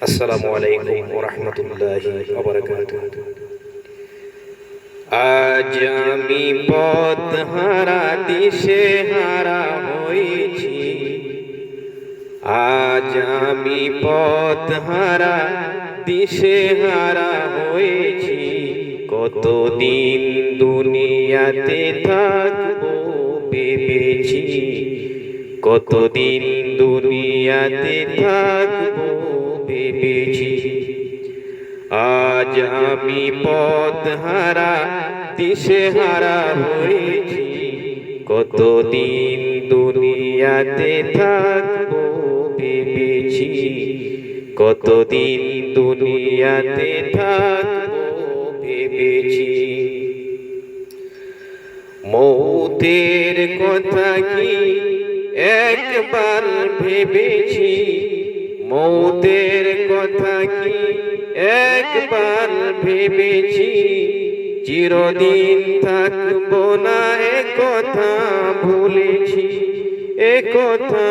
আসসালামু আলাইকুম রাহমাতুল্লাহি আজ আমি পথ হারা, দিশে হারা হয়েছি। আজ আমি পথ হারা, দিশে হারা হয়েছি। কতদিন দুনিয়াতে থাকব ভেবেছি। কতদিন দুনিয়াতে থাকব ভেবেছি আজ আমি পথ হারা, দিশে হারা হয়েছি। কতদিন দুনিয়াতে থাকব ভেবেছি। কতদিন দুনিয়াতে থাকব ভেবেছি। মৌতের কথা কি একবার ভেবেছি? মৌতের কথা কি একবার ভেবেছি? চিরদিন থাকব না কথা ভুলেছি, এ কথা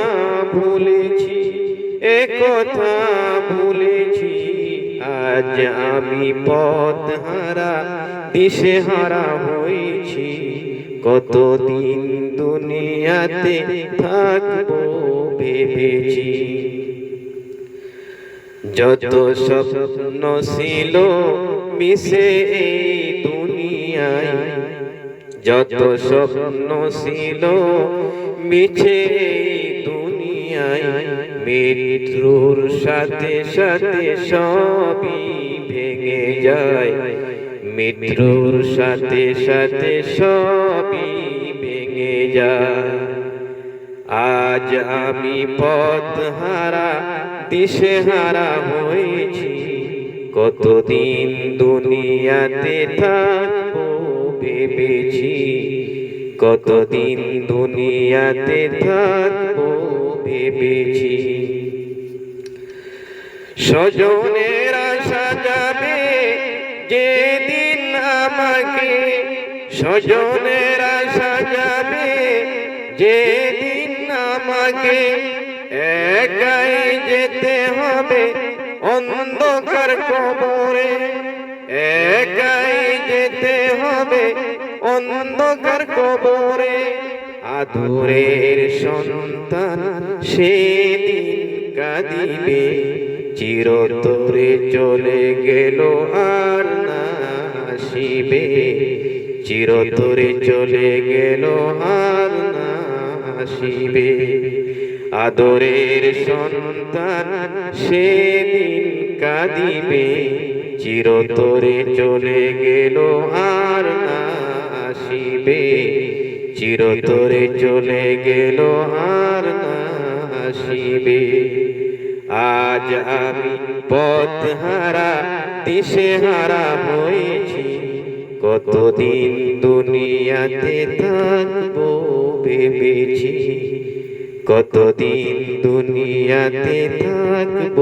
ভুলেছি, এ কথা ভুলেছি। আজ আমি পথ হারা, দিশে হারা হয়েছি। কতদিন দুনিয়াতে থাকব ভেবেছি। যত স্বপ্ন ছিল মিশে এই দুনিয়ায়। যত স্বপ্ন ছিল মিছে দুনিয়ায়। মৃত্যুর সাথে সাথে সবই ভেঙে যায়। মৃত্যুর সাথে সাথে সবই ভেঙে যায়। আজ আমি পথ হারা, দিশে হারা হয়েছি। কতদিন দুনিয়াতে থাকব ভেবেছি। কতদিন দুনিয়াতে থাকব ভেবেছি। স্বজনেরা সাজাবে যেদিন আমাকে। স্বজনেরা সাজাবে যেদিন আমাকে একাই যেতে হবে অন্ধকার কবরে। একাই যেতে হবে অন্ধকার কবরে। আদুরের সন্তান সেদিন কাঁদিবে, চিরতরে চলে গেল আর না আসিবে। চিরতরে চলে গেল আর না আসিবে। আদরের সন্তান সেদিন কাঁদিবে। চিরতরে চলে গেল আর না আসিবে। চিরতরে চলে গেল আর না আসিবে। আজ আমি পথ হারা, দিশে হারা হয়েছি। কতদিন দুনিয়াতে থাকব? ভেবেছি কতদিন দুনিয়াতে থাকব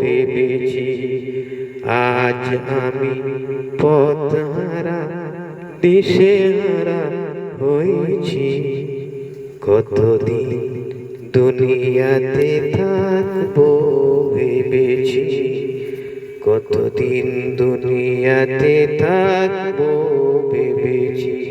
ভেবেছি। আজ আমি পথ হারা, দিশে হারা হয়েছি। কতদিন দুনিয়াতে থাকব ভেবেছি। কতদিন দুনিয়াতে থাকব ভেবেছি।